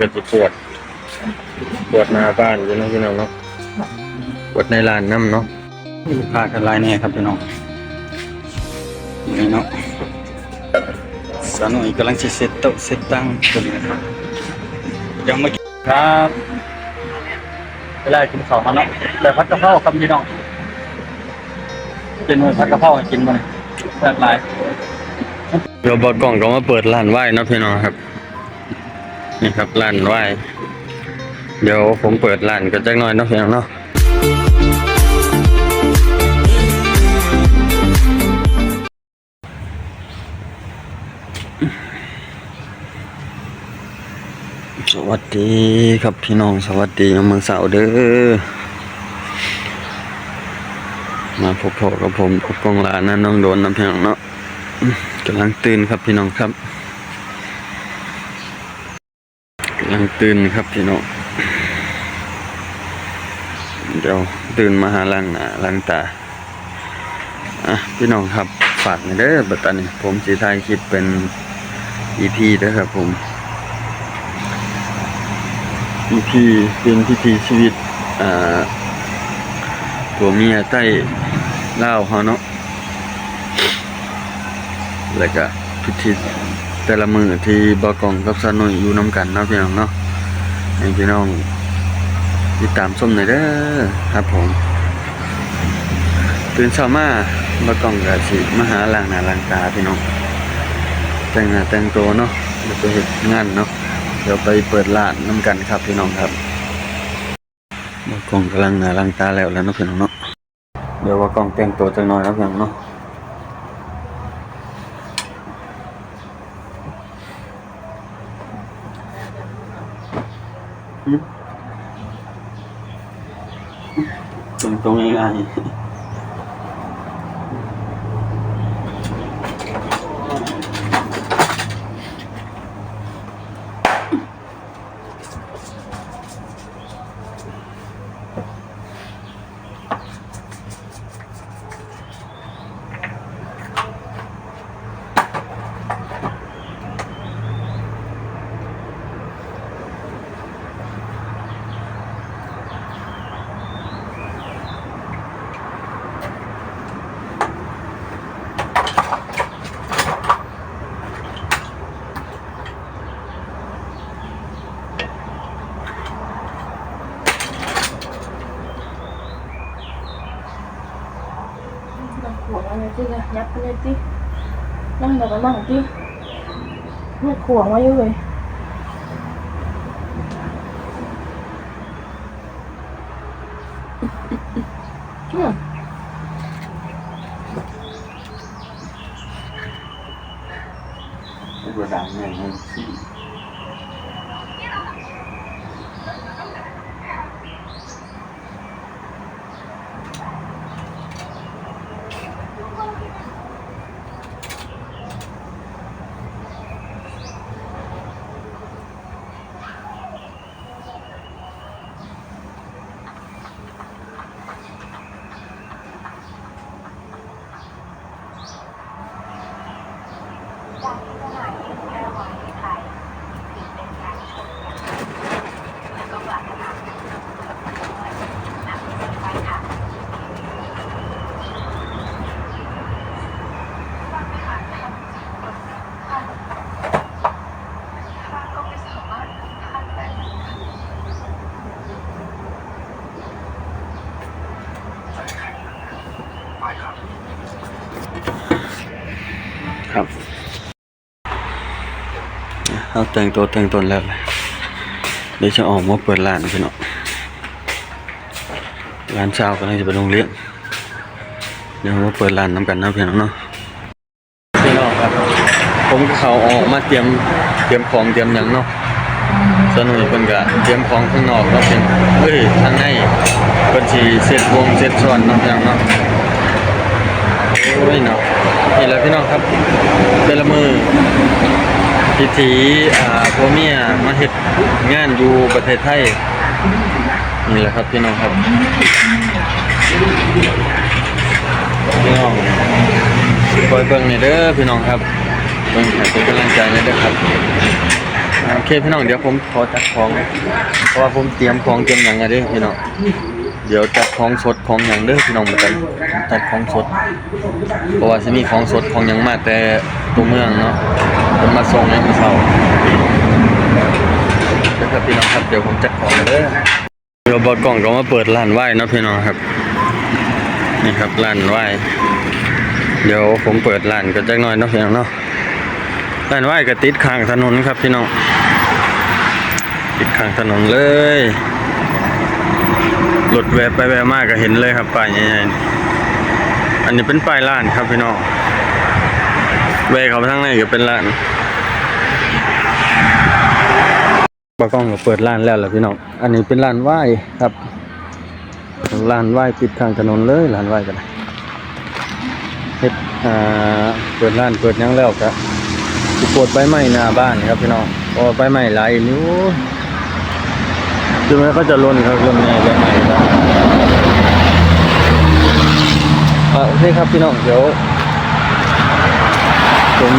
ก็จะปวดปวดหน้าบ้านอยู่เนาะพี่น้องเนาะปวดในลานน้ำเนาะลูกค้ากันหลายแน่ครับพี่น้องนี่เนาะสาวหนุ่ยกำลังจะเซตโต๊ะเซตตั้งตัวนี้นะครับยังไม่ครับเวลากินข้าวมาเนาะแต่พัดกะเพราครับพี่น้องเป็นหน่วยพัดกะเพราให้กินมันแซ่บหลายเดี๋ยวบอกกล่องก็มาเปิดร้านไหว้เนาะพี่น้องครับ นี่ครับร้านไหว้เดี๋ยวผมเปิดร้านก็จักหน่อยเนาะพี่น้องเนาะสวัสดีครับพี่น้องสวัสดียามมื้อเสาเด้อมาพบพอกับผมกับกองร้านนะน้องโดนน้ำพี่น้องเนาะกำลังตื่นครับพี่น้องครับกำลัง ตื่นครับพี่น้องเดี๋ยวตื่นมาหาล้างหน้าล้างตาอะพี่น้องครับฝากหน่อยเด้อบัดตอนนี้ผมสีถ่ายคลิปเป็น EP เด้อครับผม EP เป็นพิธีชีวิตอ่าตัวเมียใต้เล่าเขาเนาะแล้วก็พิธีแต่ละมือที่บกองกับสานุยอยู่น้ำกันเนาะพี่น้องเนาะ ให้พี่น้องติดตามชมหน่อยเด้อครับผมตื่นเช้ามาบกองกับสิมาหาล้างหน้าล้างตาพี่น้องแต่งหน้าแต่งตัวเนาะแล้วไปเฮ็ดงานเนาะเดี๋ยวไปเปิดร้านน้ำกันครับพี่น้องครับบกองกำลังหน้าล้างตาแล้วแล้วเนาะพี่น้องเนาะเดี๋ยวบกองแต่งตัวจังหน่อยเนาะพี่น้องเนาะ ต รง จิเลยยับไปเลยจินั่งเดี๋ยวก็นั่งจีไม่ขวงมาอยู่เลย เอาแต่งตัวแต่งตนแล้วแหละเดี๋ยวจะออกมาเปิดร้านพี่น้องร้านเช้ากำลังจะไปโรงเรียนเดี๋ยวมาเปิดร้านน้ำกันนะพี่น้องเนาะพี่น้องครับ ผมก็เขาออกมาเตรียมเตรียมของเตรียมหยังเนาะสนุยเพิ่นก็เตรียมของข้างนอกเนาะเป็นเอ้ยทางในเพิ่นสิเสร็จวงเสร็จส่วนนาะพี่น้องเนาะโอ้ยเนาะนี่แหละพี่น้องครับแต่ละมือ พิธีพ่อเมียมาเฮ็ดงานอยู่ประเทศไทยนี่แหละครับพี่น้องครับพี่น้องคอยเบิ่งนี่เด้อพี่น้องครับเบิ่งให้เป็นกำลังใจหนี่เด้อครับโอเคพี่น้องเดี๋ยวผมขอจัดของเพราะว่าผมเตรียมของเตรียมหยังไงด้พี่น้องเดี๋ยวจัดของสดของหยังเด้อพี่น้องเหมือนกันจัดของสดเพราะว่าจะมีของสดของหยังมากแต่ตัวเมืองเนาะ ผมมาส่งในมื้อเช้าเดี๋ยวครับพี่น้องครับเดี๋ยวผมจัดของเด้อเดี๋ยวบอดกล่องก็มาเปิดร้านไหว้นะพี่น้องครับนี่ครับร้านไหว้เดี๋ยวผมเปิดร้านก็จักหน่อยนะพี่น้องเนาะร้านไหว้ก็ติดข้างถนนครับพี่น้องติดข้างถนนเลยรถแวะไปแวะมากก็เห็นเลยครับป้ายใหญ่ๆอันนี้เป็นป้ายร้านครับพี่น้อง แวเขาไปทางในก็เป็นร้านบากล้องก็เปิดร้านแล้วล่ะพี่น้อง อันนี้เป็นร้านไหว้ครับ ร้านไหว้ติดข้างถนนเลยร้านไหว้กันเฮ็ดอ่าเปิดร้านเปิดยังแล้วก็สิปวดใบไม้หน้าบ้านครับพี่น้องเพราะว่าใบไม้หลายนิ้วคือมันก็จะล่นครับล่นในใบไม้ครับอ่าโอเคครับพี่น้องเดี๋ยว ผม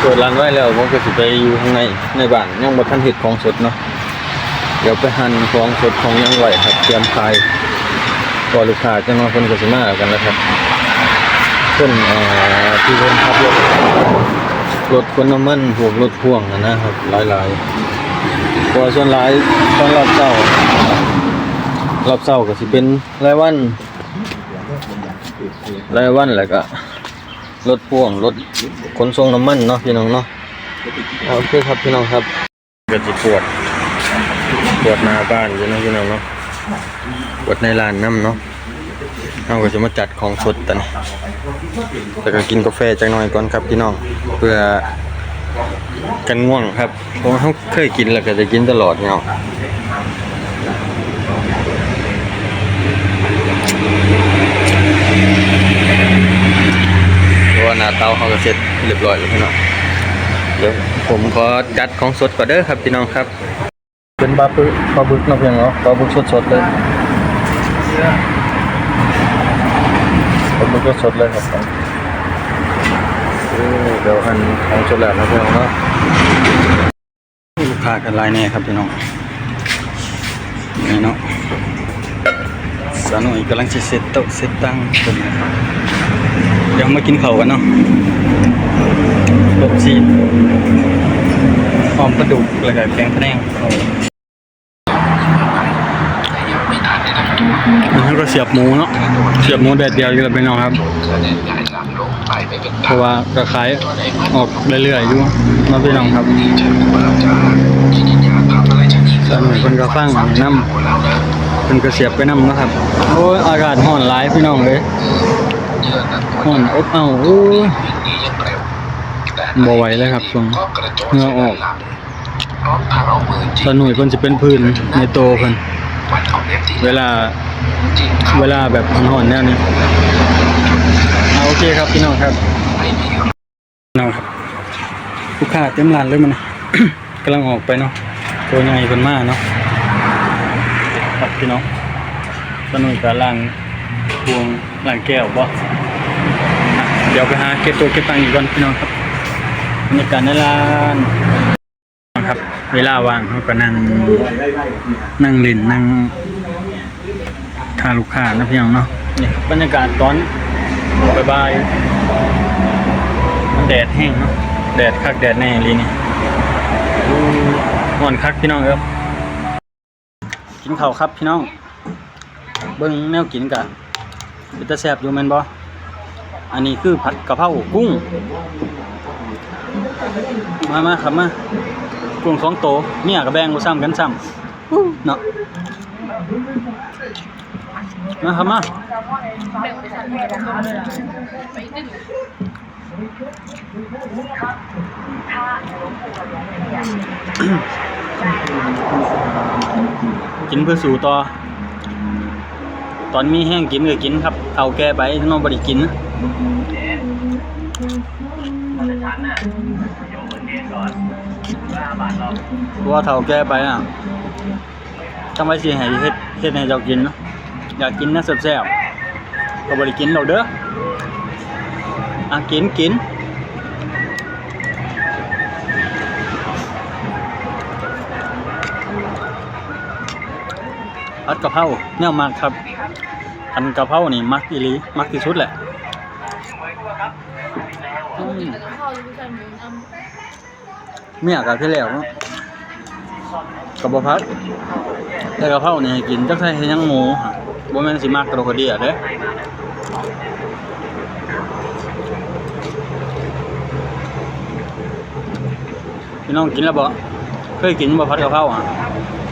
เปิดร้านไว้แล้วผมก็สิไปอยู่ข้างในในบ้านยังบ่ทันเฮ็ดของสดเนาะเดี๋ยวไปหั่นของสดของยังไหวครับเตรียมขายก็ลูกค้าจะมาเพิ่นก็สิมากันแล้วครับเพิ่นเอ่อที่เพิ่นขับรถรถคนน้ำมันพวกรถพ่วงนะนะครับ หลายๆเพราะว่าส่วนหลายตอนรอบเช้ารอบเช้าก็สิเป็นรายวันรายวันแหล้วก็ รถพ่วงรถขนส่งน้ำมันเนาะพี่น้องเนาะโอเคครับพี่น้องครับก็สิปวดปวดหน้าบ้านอยู่นะพี่น้องเนาะปวดในร้านน้ำเนาะเราก็จะมาจัดของสดตันแล้วก็กินกาแฟจักหน่อยก่อนครับพี่น้องเพื่อกันง่วงครับเพราะเขาเคยกินแล้วก็จะกินตลอดเนาะเพราะว่าเตาเขาก็เสร็จเรียบร้อยแล้วพี่น้องเดี๋ยวผมขอจัดของสดก่อนเด้อครับพี่น้องครับ เป็นบาปึปลาบึกนะเพียงเนาะปลาบึกสดๆเลยปลาบึกสดๆเลยครับเดี๋ยวอันของสดแล้วนะพี่น้องเนาะลูกค้ากันลายแน่ครับพี่น้องนี่เนาะสาวหนุ่ยกำลังจะเซตโต๊ะเซตตั้งตัวนี้ครับ ดี๋ยวมากินเขากันเนาะลบชีหอมปลาดุกแล้วก็แกงแนงนี่ก็เสียบหมูเนาะ เสียบหมูแดดเดียวอยู่แล้วพี่น้องครับ เพราะว่าก็ขายออกเรื่อยๆอยู่เนาะพี่น้องครับส่วนคนก็ฟังน้ำเป็นกระเสียบไปน้ำนะครับ โอ้ยอากาศร้อนหลายพี่น้องเลย ร้อนอบเอ้าโอ้ยบ่ไหวเลยครับช่วงเหงื่อออกสนุยเพิ่นจะเป็นพื้นในโตเพิ่นเวลาเวลาแบบร้อนๆแนวนี้เอาโอเคครับพี่น้องครับน้องครับลูกค้าเต็มร้านเลยมัน กำลังออกไปเนาะตัวใหญ่คนมากเนาะครับพี่น้องสนุกกับล่าง พวงหลางแก้วบ่เดี๋ยวไปหาเก็บตัวเก็บตังค์อีกก่อนพี่น้องครับบรรยากาศในร้านครับ เวลาว่างเขาก็นั่งนั่งเล่นนั่งทาลูกค้านะพี่น้องเนาะนี่บรรยากาศตอนบ่ายๆมันแดดแห้งเนาะแดดคักแดดแน่เลีนี่ห่อนคักพี่น้องครับกินข้าวครับพี่น้อง เบิ้งแนวกินกะเป็นตาแซบอยู่แม่นบ่อันนี้คือผัดกะเพรากุ้ง มามาครับมากุ้งสองโตเมียกับแบงบ่ซ้ำกันซ้ำเนาะมาครับมากินเพื่อสู่ต่อ ตอนมีแห้งกินก็กินครับเอาแก้ไปถ้าน้องบ่ได้กินเพราะว่าเฒ่าแก้ไปอะทำไมสิให้เฮ็ดเฮ็ดให้เจ้ากินเนาะอยากกินนะแซ่บๆก็บ่ได้กินดอกเด้ออะกินกิน ผัดกะเพราแนวมักครับอันกะเพรานี่มักอีหลีมักที่สุดแหละปกติแต่ก็เข้าอยู่ใส่หมูน้ำเมียกับที่แล้วเนาะกับบ่พัดแต่กะเพรานี่ให้กินจักใส่ให้ยังหมูบ่แม่นสิมักกระโดดกระเดียเด้พี่น้องกินแล้วบ่เคยกินบ่พัดกะเพราอะ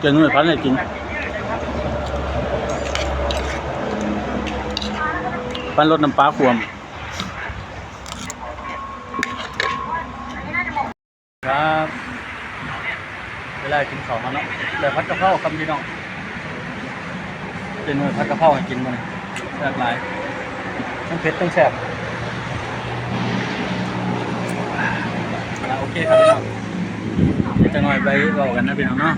เจนนุ่ยพันให้กินปันรถน้ำปลาขวม ครับเวลากินข้าวมาเนาะแต่พัดกะเพราคำพี่น้องเป็นหน่วยพัดกะเพราให้กินมันแซ่บหลายทั้งเผ็ดทั้งแซ่บโอเคครับพี่น้องจะหน่อยไปบอกกันนะพี่น้องเนาะ